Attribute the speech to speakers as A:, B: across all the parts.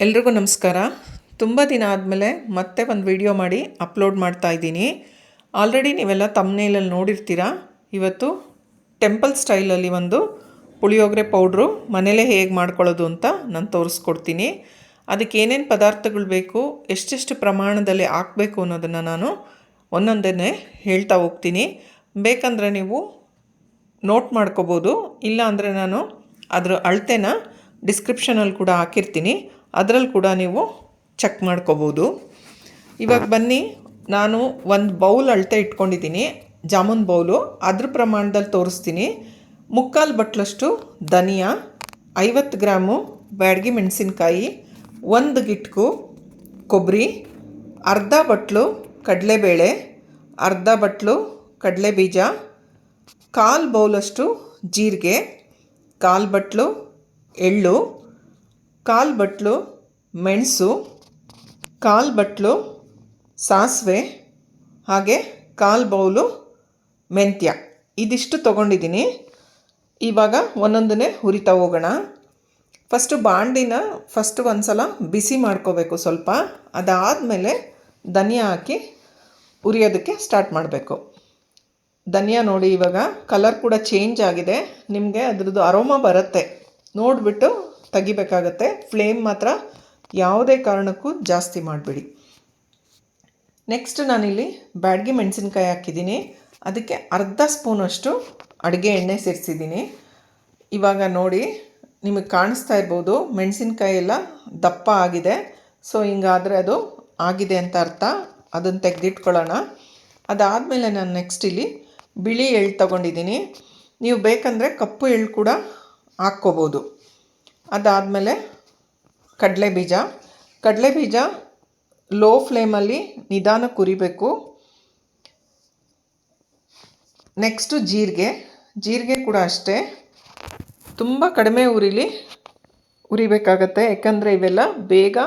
A: ಎಲ್ರಿಗೂ ನಮಸ್ಕಾರ. ತುಂಬ ದಿನ ಆದಮೇಲೆ ಮತ್ತೆ ಒಂದು ವಿಡಿಯೋ ಮಾಡಿ ಅಪ್ಲೋಡ್ ಮಾಡ್ತಾ ಇದ್ದೀನಿ. ಆಲ್ರೆಡಿ ನೀವೆಲ್ಲ ತಮ್ಮನೇಲಲ್ಲಿ ನೋಡಿರ್ತೀರ? ಇವತ್ತು ಟೆಂಪಲ್ ಸ್ಟೈಲಲ್ಲಿ ಒಂದು ಪುಳಿಯೋಗರೆ ಪೌಡ್ರು ಮನೇಲೇ ಹೇಗೆ ಮಾಡ್ಕೊಳ್ಳೋದು ಅಂತ ನಾನು ತೋರಿಸ್ಕೊಡ್ತೀನಿ. ಅದಕ್ಕೆ ಏನೇನು ಪದಾರ್ಥಗಳು ಬೇಕು, ಎಷ್ಟೆಷ್ಟು ಪ್ರಮಾಣದಲ್ಲಿ ಹಾಕಬೇಕು ಅನ್ನೋದನ್ನು ನಾನು ಒಂದೊಂದೇ ಹೇಳ್ತಾ ಹೋಗ್ತೀನಿ. ಬೇಕಂದರೆ ನೀವು ನೋಟ್ ಮಾಡ್ಕೋಬೋದು ಇಲ್ಲ ಅಂದರೆ ನಾನು ಅದರ ಅಳತೆನ ಡಿಸ್ಕ್ರಿಪ್ಷನಲ್ಲಿ ಕೂಡ ಹಾಕಿರ್ತೀನಿ. ಅದರಲ್ಲಿ ಕೂಡ ನೀವು ಚೆಕ್ ಮಾಡ್ಕೋಬೋದು. ಇವಾಗ ಬನ್ನಿ, ನಾನು ಒಂದು ಬೌಲ್ ಅಳತೆ ಇಟ್ಕೊಂಡಿದ್ದೀನಿ, ಜಾಮೂನ್ ಬೌಲು ಅದ್ರ ಪ್ರಮಾಣದಲ್ಲಿ ತೋರಿಸ್ತೀನಿ. ಮುಕ್ಕಾಲು ಬಟ್ಲಷ್ಟು ಧನಿಯಾ, ಐವತ್ತು ಗ್ರಾಮು ಬ್ಯಾಡಗಿ ಮೆಣಸಿನ್ಕಾಯಿ, ಒಂದು ಗಿಟ್ಕು ಕೊಬ್ಬರಿ ಅರ್ಧ ಬಟ್ಲು ಕಡಲೆಬೇಳೆ, ಅರ್ಧ ಬಟ್ಲು ಕಡಲೆ ಬೀಜ ಕಾಲು ಬೌಲಷ್ಟು ಜೀರಿಗೆ, ಕಾಲು ಬಟ್ಲು ಎಳ್ಳು ಕಾಲು ಬಟ್ಲು ಮೆಣಸು ಕಾಲು ಬಟ್ಲು ಸಾಸಿವೆ, ಹಾಗೆ ಕಾಲು ಬೌಲು ಮೆಂತ್ಯ. ಇದಿಷ್ಟು ತೊಗೊಂಡಿದ್ದೀನಿ. ಇವಾಗ ಒಂದೊಂದನ್ನೇ ಹುರಿತಾ ಹೋಗೋಣ. ಫಸ್ಟು ಬಾಂಡಿನ ಫಸ್ಟ್ ಒಂದು ಸಲ ಬಿಸಿ ಮಾಡ್ಕೋಬೇಕು ಸ್ವಲ್ಪ. ಅದಾದಮೇಲೆ ಧನಿಯಾ ಹಾಕಿ ಉರಿಯೋದಕ್ಕೆ ಸ್ಟಾರ್ಟ್ ಮಾಡಬೇಕು. ಧನಿಯಾ ನೋಡಿ ಇವಾಗ ಕಲರ್ ಕೂಡ ಚೇಂಜ್ ಆಗಿದೆ. ನಿಮಗೆ ಅದರದ್ದು ಅರೋಮ ಬರುತ್ತೆ. ನೋಡಿಬಿಟ್ಟು ತೆಗಿಬೇಕಾಗತ್ತೆ. ಫ್ಲೇಮ್ ಮಾತ್ರ ಯಾವುದೇ ಕಾರಣಕ್ಕೂ ಜಾಸ್ತಿ ಮಾಡಬೇಡಿ. ನೆಕ್ಸ್ಟ್ ನಾನಿಲ್ಲಿ ಬ್ಯಾಡ್ಗೆ ಮೆಣಸಿನ್ಕಾಯಿ ಹಾಕಿದ್ದೀನಿ. ಅದಕ್ಕೆ ಅರ್ಧ ಸ್ಪೂನಷ್ಟು ಅಡುಗೆ ಎಣ್ಣೆ ಸೇರಿಸಿದ್ದೀನಿ. ಇವಾಗ ನೋಡಿ, ನಿಮಗೆ ಕಾಣಿಸ್ತಾ ಇರ್ಬೋದು, ಮೆಣಸಿನ್ಕಾಯಿ ಎಲ್ಲ ದಪ್ಪ ಆಗಿದೆ. ಸೊ, ಹಿಂಗಾದರೆ ಅದು ಆಗಿದೆ ಅಂತ ಅರ್ಥ. ಅದನ್ನು ತೆಗೆದಿಟ್ಕೊಳ್ಳೋಣ. ಅದಾದಮೇಲೆ ನಾನು ನೆಕ್ಸ್ಟ್ ಇಲ್ಲಿ ಬಿಳಿ ಎಳ್ಳು ತಗೊಂಡಿದ್ದೀನಿ. ನೀವು ಬೇಕಂದರೆ ಕಪ್ಪು ಎಳ್ಳು ಕೂಡ ಹಾಕ್ಕೋಬೋದು. ಅದಾದಮೇಲೆ ಕಡಲೆ ಬೀಜ. ಕಡಲೆ ಬೀಜ ಲೋ ಫ್ಲೇಮಲ್ಲಿ ನಿಧಾನಕ್ಕೆ ಕುರಿಬೇಕು. ನೆಕ್ಸ್ಟು ಜೀರಿಗೆ. ಜೀರಿಗೆ ಕೂಡ ಅಷ್ಟೇ. ತುಂಬ ಕಡಿಮೆ ಉರಿಲಿ ಉರಿಬೇಕಾಗತ್ತೆ. ಯಾಕಂದರೆ ಇವೆಲ್ಲ ಬೇಗ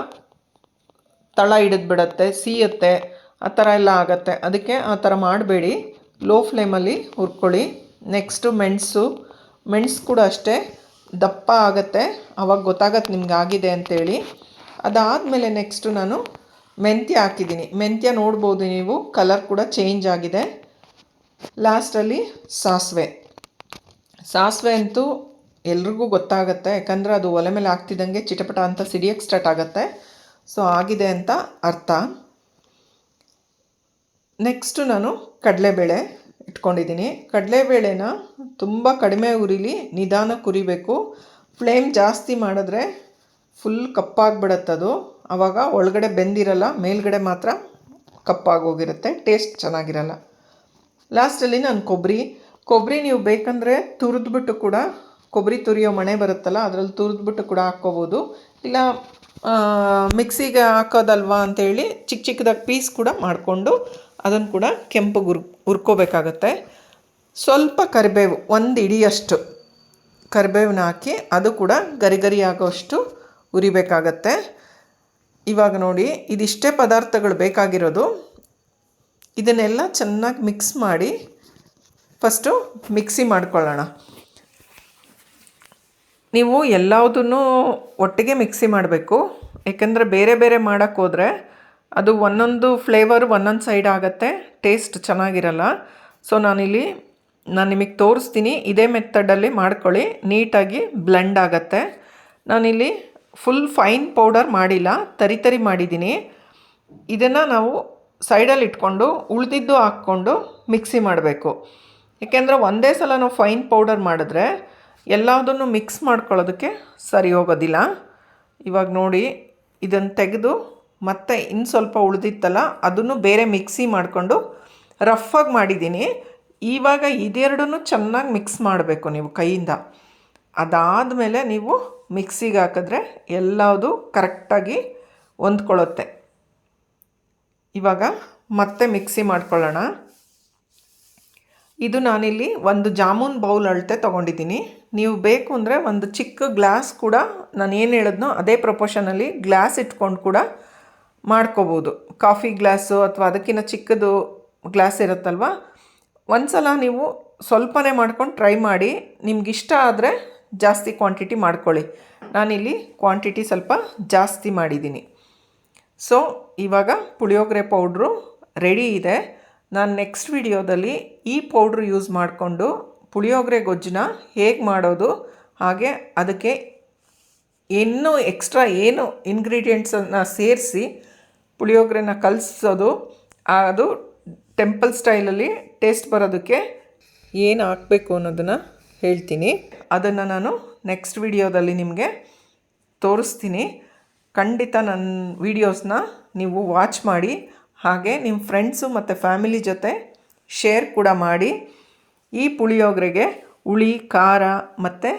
A: ತಳ ಹಿಡಿದು ಬಿಡತ್ತೆ, ಸೀಯತ್ತೆ, ಆ ಥರ ಎಲ್ಲ ಆಗತ್ತೆ. ಅದಕ್ಕೆ ಆ ಥರ ಮಾಡಬೇಡಿ. ಲೋ ಫ್ಲೇಮಲ್ಲಿ ಹುರ್ಕೊಳ್ಳಿ. ನೆಕ್ಸ್ಟು ಮೆಣಸು. ಮೆಣಸು ಕೂಡ ಅಷ್ಟೇ. ದಪ್ಪ ಆಗುತ್ತೆ. ಆವಾಗ ಗೊತ್ತಾಗತ್ತೆ ನಿಮ್ಗೆ ಆಗಿದೆ ಅಂತೇಳಿ. ಅದಾದಮೇಲೆ ನೆಕ್ಸ್ಟು ನಾನು ಮೆಂತ್ಯ ಹಾಕಿದ್ದೀನಿ. ಮೆಂತ್ಯ ನೋಡ್ಬೋದು ನೀವು ಕಲರ್ ಕೂಡ ಚೇಂಜ್ ಆಗಿದೆ. ಲಾಸ್ಟಲ್ಲಿ ಸಾಸಿವೆ. ಸಾಸಿವೆ ಅಂತೂ ಎಲ್ರಿಗೂ ಗೊತ್ತಾಗುತ್ತೆ, ಯಾಕಂದರೆ ಅದು ಒಲೆ ಮೇಲೆ ಹಾಕ್ತಿದ್ದಂಗೆ ಚಿಟಪಟ ಅಂತ ಸಿಡಿಯೋಕ್ಕೆ ಸ್ಟಾರ್ಟ್ ಆಗುತ್ತೆ. ಸೊ ಆಗಿದೆ ಅಂತ ಅರ್ಥ. ನೆಕ್ಸ್ಟು ನಾನು ಕಡಲೆಬೇಳೆ. ಇಟ್ಕೊಂಡಿದ್ದೀನಿ. ಕಡಲೆಬೇಳೆನ ತುಂಬ ಕಡಿಮೆ ಉರಿಲಿ ನಿಧಾನಕ್ಕೆ ಉರಿಬೇಕು ಫ್ಲೇಮ್ ಜಾಸ್ತಿ ಮಾಡಿದ್ರೆ ಫುಲ್ ಕಪ್ಪಾಗ್ಬಿಡತ್ತದು ಆವಾಗ ಒಳಗಡೆ ಬೆಂದಿರಲ್ಲ, ಮೇಲ್ಗಡೆ ಮಾತ್ರ ಕಪ್ಪಾಗೋಗಿರುತ್ತೆ, ಟೇಸ್ಟ್ ಚೆನ್ನಾಗಿರಲ್ಲ. ಲಾಸ್ಟಲ್ಲಿ ನಾನು ಕೊಬ್ಬರಿ. ಕೊಬ್ಬರಿ ನೀವು ಬೇಕಂದರೆ ತುರಿದ್ಬಿಟ್ಟು ಕೂಡ, ಕೊಬ್ಬರಿ ತುರಿಯೋ ಮಣೆ ಬರುತ್ತಲ್ಲ, ಅದರಲ್ಲಿ ತುರಿದ್ಬಿಟ್ಟು ಕೂಡ ಹಾಕ್ಕೋಬೋದು. ಇಲ್ಲ ಮಿಕ್ಸಿಗೆ ಹಾಕೋದಲ್ವಾ ಅಂತೇಳಿ ಚಿಕ್ಕ ಚಿಕ್ಕದಾಗಿ ಪೀಸ್ ಕೂಡ ಮಾಡಿಕೊಂಡು ಅದನ್ನು ಕೂಡ ಕೆಂಪಗೆ ಹುರ್ ಹುರ್ಕೋಬೇಕಾಗತ್ತೆ. ಸ್ವಲ್ಪ ಕರಿಬೇವು, ಒಂದು ಇಡಿಯಷ್ಟು ಕರಿಬೇವನ್ನ ಹಾಕಿ ಅದು ಕೂಡ ಗರಿ ಗರಿ ಆಗೋಷ್ಟು ಉರಿಬೇಕಾಗತ್ತೆ ಇವಾಗ ನೋಡಿ, ಇದಿಷ್ಟೇ ಪದಾರ್ಥಗಳು ಬೇಕಾಗಿರೋದು. ಇದನ್ನೆಲ್ಲ ಚೆನ್ನಾಗಿ ಮಿಕ್ಸ್ ಮಾಡಿ ಫಸ್ಟು ಮಿಕ್ಸಿ ಮಾಡ್ಕೊಳ್ಳೋಣ. ನೀವು ಎಲ್ಲದನ್ನೂ ಒಟ್ಟಿಗೆ ಮಿಕ್ಸಿ ಮಾಡಬೇಕು. ಏಕೆಂದರೆ ಬೇರೆ ಬೇರೆ ಮಾಡೋಕ್ಕೆ ಹೋದರೆ ಅದು ಒಂದೊಂದು ಫ್ಲೇವರ್ ಒಂದೊಂದು ಸೈಡ್ ಆಗುತ್ತೆ. ಟೇಸ್ಟ್ ಚೆನ್ನಾಗಿರಲ್ಲ. ಸೊ ನಾನಿಲ್ಲಿ, ನಾನು ನಿಮಗೆ ತೋರಿಸ್ತೀನಿ. ಇದೇ ಮೆಥಡಲ್ಲಿ ಮಾಡ್ಕೊಳ್ಳಿ. ನೀಟಾಗಿ ಬ್ಲೆಂಡ್ ಆಗುತ್ತೆ. ನಾನಿಲ್ಲಿ ಫುಲ್ ಫೈನ್ ಪೌಡರ್ ಮಾಡಿಲ್ಲ. ತರಿ ತರಿ ಮಾಡಿದ್ದೀನಿ. ಇದನ್ನು ನಾವು ಸೈಡಲ್ಲಿ ಇಟ್ಕೊಂಡು, ಉಳಿದಿದ್ದು ಹಾಕ್ಕೊಂಡು ಮಿಕ್ಸಿ ಮಾಡಬೇಕು. ಏಕೆಂದರೆ ಒಂದೇ ಸಲ ನಾವು ಫೈನ್ ಪೌಡರ್ ಮಾಡಿದ್ರೆ ಎಲ್ಲದನ್ನು ಮಿಕ್ಸ್ ಮಾಡ್ಕೊಳ್ಳೋದಕ್ಕೆ ಸರಿ ಹೋಗೋದಿಲ್ಲ. ಇವಾಗ ನೋಡಿ ಇದನ್ನು ತೆಗೆದು ಮತ್ತೆ ಇನ್ನು ಸ್ವಲ್ಪ ಉಳಿದಿತ್ತಲ್ಲ, ಅದನ್ನು ಬೇರೆ ಮಿಕ್ಸಿ ಮಾಡಿಕೊಂಡು ರಫಾಗಿ ಮಾಡಿದ್ದೀನಿ. ಇವಾಗ ಇದೆರಡನ್ನೂ ಚೆನ್ನಾಗಿ ಮಿಕ್ಸ್ ಮಾಡಬೇಕು ನೀವು ಕೈಯಿಂದ. ಅದಾದ ಮೇಲೆ ನೀವು ಮಿಕ್ಸಿಗೆ ಹಾಕಿದ್ರೆ ಎಲ್ಲದು ಕರೆಕ್ಟಾಗಿ ಹೊಂದ್ಕೊಳ್ಳುತ್ತೆ. ಇವಾಗ ಮತ್ತೆ ಮಿಕ್ಸಿ ಮಾಡ್ಕೊಳ್ಳೋಣ. ಇದು ನಾನಿಲ್ಲಿ ಒಂದು ಜಾಮೂನ್ ಬೌಲ್ ಅಳತೆ ತೊಗೊಂಡಿದ್ದೀನಿ. ನೀವು ಬೇಕು ಅಂದರೆ ಒಂದು ಚಿಕ್ಕ ಗ್ಲಾಸ್ ಕೂಡ ನಾನು ಏನು ಹೇಳಿದ್ನೋ ಅದೇ ಪ್ರಪೋರ್ಷನಲ್ಲಿ ಗ್ಲಾಸ್ ಇಟ್ಕೊಂಡು ಕೂಡ ಮಾಡ್ಕೋಬೋದು. ಕಾಫಿ ಗ್ಲಾಸು ಅಥವಾ ಅದಕ್ಕಿಂತ ಚಿಕ್ಕದು ಗ್ಲಾಸ್ ಇರುತ್ತಲ್ವ? ಒಂದು ಸಲ ನೀವು ಸ್ವಲ್ಪನೇ ಮಾಡ್ಕೊಂಡು ಟ್ರೈ ಮಾಡಿ. ನಿಮ್ಗೆ ಇಷ್ಟ ಆದರೆ ಜಾಸ್ತಿ ಕ್ವಾಂಟಿಟಿ ಮಾಡ್ಕೊಳ್ಳಿ. ನಾನಿಲ್ಲಿ ಕ್ವಾಂಟಿಟಿ ಸ್ವಲ್ಪ ಜಾಸ್ತಿ ಮಾಡಿದ್ದೀನಿ. ಸೊ, ಇವಾಗ ಪುಳಿಯೋಗರೆ ಪೌಡ್ರು ರೆಡಿ ಇದೆ. ನಾನು ನೆಕ್ಸ್ಟ್ ವಿಡಿಯೋದಲ್ಲಿ ಈ ಪೌಡ್ರ್ ಯೂಸ್ ಮಾಡಿಕೊಂಡು ಪುಳಿಯೋಗರೆ ಗೊಜ್ಜನ್ನ ಹೇಗೆ ಮಾಡೋದು, ಹಾಗೆ ಅದಕ್ಕೆ ಇನ್ನೂ ಎಕ್ಸ್ಟ್ರಾ ಏನು ಇಂಗ್ರೀಡಿಯೆಂಟ್ಸನ್ನು ಸೇರಿಸಿ ಪುಳಿಯೋಗರೆನ ಕಲಿಸೋದು, ಅದು ಟೆಂಪಲ್ ಸ್ಟೈಲಲ್ಲಿ ಟೇಸ್ಟ್ ಬರೋದಕ್ಕೆ ಏನು ಹಾಕಬೇಕು ಅನ್ನೋದನ್ನು ಹೇಳ್ತೀನಿ. ಅದನ್ನು ನಾನು ನೆಕ್ಸ್ಟ್ ವಿಡಿಯೋದಲ್ಲಿ ನಿಮಗೆ ತೋರಿಸ್ತೀನಿ. ಖಂಡಿತ ನನ್ನ ವೀಡಿಯೋಸ್ನ ನೀವು ವಾಚ್ ಮಾಡಿ, ಹಾಗೆ ನಿಮ್ಮ ಫ್ರೆಂಡ್ಸು ಮತ್ತು ಫ್ಯಾಮಿಲಿ ಜೊತೆ ಶೇರ್ ಕೂಡ ಮಾಡಿ. ಈ ಪುಳಿಯೋಗರೆಗೆ ಹುಳಿ, ಖಾರ ಮತ್ತು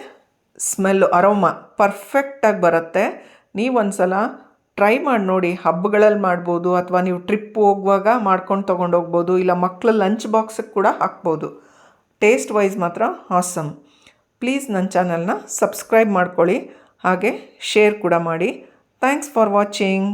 A: ಸ್ಮೆಲ್ಲು ಅರೋಮ ಪರ್ಫೆಕ್ಟಾಗಿ ಬರುತ್ತೆ. ನೀವೊಂದು ಸಲ ಟ್ರೈ ಮಾಡಿ ನೋಡಿ ಹಬ್ಬಗಳಲ್ಲಿ ಮಾಡ್ಬೋದು ಅಥವಾ ನೀವು ಟ್ರಿಪ್ ಹೋಗುವಾಗ ಮಾಡ್ಕೊಂಡು ತೊಗೊಂಡೋಗ್ಬೋದು ಇಲ್ಲ ಮಕ್ಕಳ ಲಂಚ್ ಬಾಕ್ಸಿಗೆ ಕೂಡ ಹಾಕ್ಬೋದು. ಟೇಸ್ಟ್ ವೈಸ್ ಮಾತ್ರ ಹಾಸಮ್ ಪ್ಲೀಸ್ ನನ್ನ ಚಾನಲ್ನ ಸಬ್ಸ್ಕ್ರೈಬ್ ಮಾಡ್ಕೊಳ್ಳಿ, ಹಾಗೆ ಶೇರ್ ಕೂಡ ಮಾಡಿ. Thanks for watching